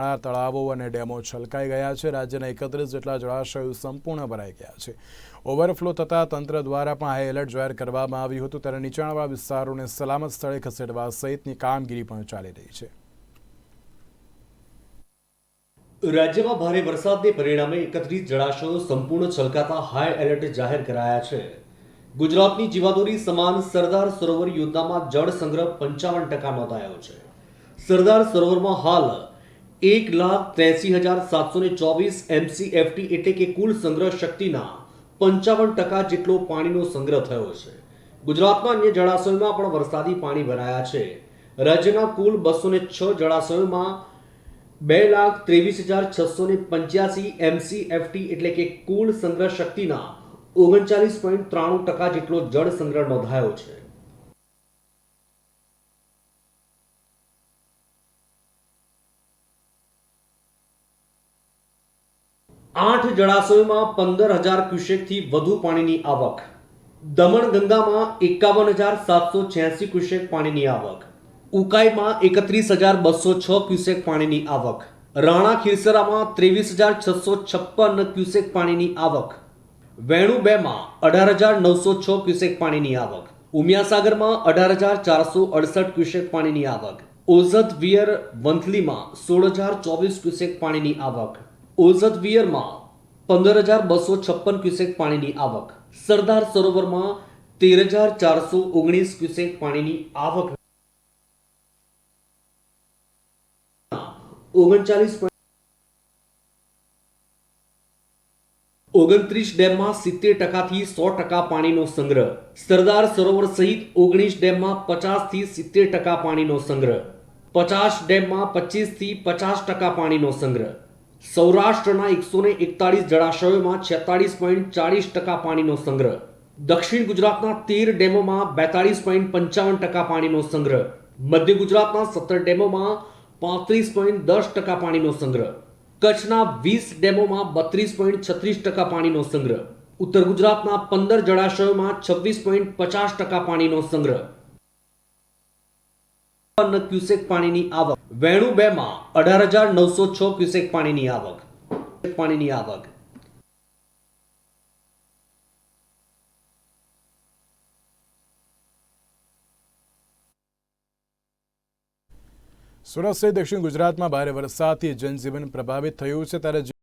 આ તળાવો અને ડેમો છલકાઈ ગયા છે. રાજ્યના એકત્રીસ જેટલા જળાશયો સંપૂર્ણ ભરાઈ ગયા છે. ઓવરફ્લો થતાં તંત્ર દ્વારા પણ હાઈ એલર્ટ જાહેર કરવામાં આવ્યું હતું. ત્યારે નીચાણવાળા વિસ્તારોને સલામત સ્થળે ખસેડવા સહિતની કામગીરી પણ ચાલી રહી છે. રાજ્યમાં ભારે વરસાદને પરિણામે એકત્રીસ જળાશયો સંપૂર્ણ છલકાતા હાઈ એલર્ટ જાહેર કરાયા છે. ગુજરાતની જીવાદોરી સમાન સરદાર સરોવર યોજનામાં જળ સંગ્રહ પંચાવન ટકા નોંધાયો છે. સરદાર સરોવરમાં હાલ એક લાખ ત્રેસી હજાર સાતસો ને ચોવીસ એમસીએફટી એટલે કે કુલ સંગ્રહ શક્તિના પંચાવન ટકા જેટલો પાણીનો સંગ્રહ થયો છે ગુજરાતમાં અન્ય જળાશયોમાં પણ વરસાદી પાણી ભરાયા છે રાજ્યના કુલ બસો ને છ જળાશયોમાં બે લાખ ત્રેવીસ હજાર છસો ને પંચ્યાસી એમસીએફટી એટલે કે કુલ સંગ્રહ શક્તિના ઓગણચાલીસ પોઈન્ટ ત્રાણું ટકા જેટલો જળ સંગ્રહ નોંધાયો છે આઠ જળાશયોમાં પંદર હજાર ક્યુસેકથી વધુ પાણીની આવક. દમણ ગંગામાં એકાવન હજાર સાતસો છ્યાસી ક્યુસેક પાણીની આવક. ઉકાઈમાં એકત્રીસ હજાર બસો છ ક્યુસેક પાણીની આવક. રાણા ખીરસરામાં ત્રેવીસ હજાર છસો છપ્પન ક્યુસેક પાણીની આવક. વેણુ બેમાં અઢાર હજાર નવસો છ ક્યુસેક પાણીની આવક. ઉમિયાસાગરમાં અઢાર હજાર ચારસો અડસઠ ક્યુસેક પાણીની આવક. ઓઝત વિયર વંથલીમાં સોળ હજાર ચોવીસ ક્યુસેક પાણીની આવક. ઓઝત વિયરમાં પંદર હજાર બસો છપ્પન ક્યુસેક પાણીની આવક. સરદાર સરોવરમાં તેર હજાર ચારસો ઓગણીસ ક્યુસેક પાણીની આવક. ઓગણચાલીસ ઓગણત્રીસ ડેમમાં સિત્તેર ટકાથી સો ટકા પાણીનો સંગ્રહ. સરદાર સરોવર સહિત ઓગણીસ ડેમમાં પચાસથી સિત્તેર ટકા પાણીનો સંગ્રહ. પચાસ ડેમમાં પચીસથી પચાસ ટકા પાણીનો સંગ્રહ. સૌરાષ્ટ્રના એકસો ને એકતાળીસ જળાશયોમાં છેતાળીસ પોઈન્ટ ચાળીસ ટકા પાણીનો સંગ્રહ. દક્ષિણ ગુજરાતના તેર ડેમોમાં બેતાળીસ પોઈન્ટ પંચાવન ટકા પાણીનો સંગ્રહ. મધ્ય ગુજરાતના સત્તર ડેમોમાં પાંત્રીસ પોઈન્ટ દસ ટકા પાણીનો સંગ્રહ. કચ્છના વીસ ડેમોમાં બત્રીસ પોઈન્ટ છત્રીસ ટકા પાણીનો સંગ્રહ. ઉત્તર ગુજરાતના પંદર જળાશયોમાં છવ્વીસ પોઈન્ટ પચાસ ટકા પાણીનો સંગ્રહ. ક્યુસેક પાણીની આવક. વેણુ બેમાં અઢાર હજાર નવસો છ ક્યુસેક પાણીની આવક. પાણીની આવક. સુરત સહિત દક્ષિણ ગુજરાતમાં ભારે વરસાદથી જનજીવન પ્રભાવિત થયું છે. ત્યારે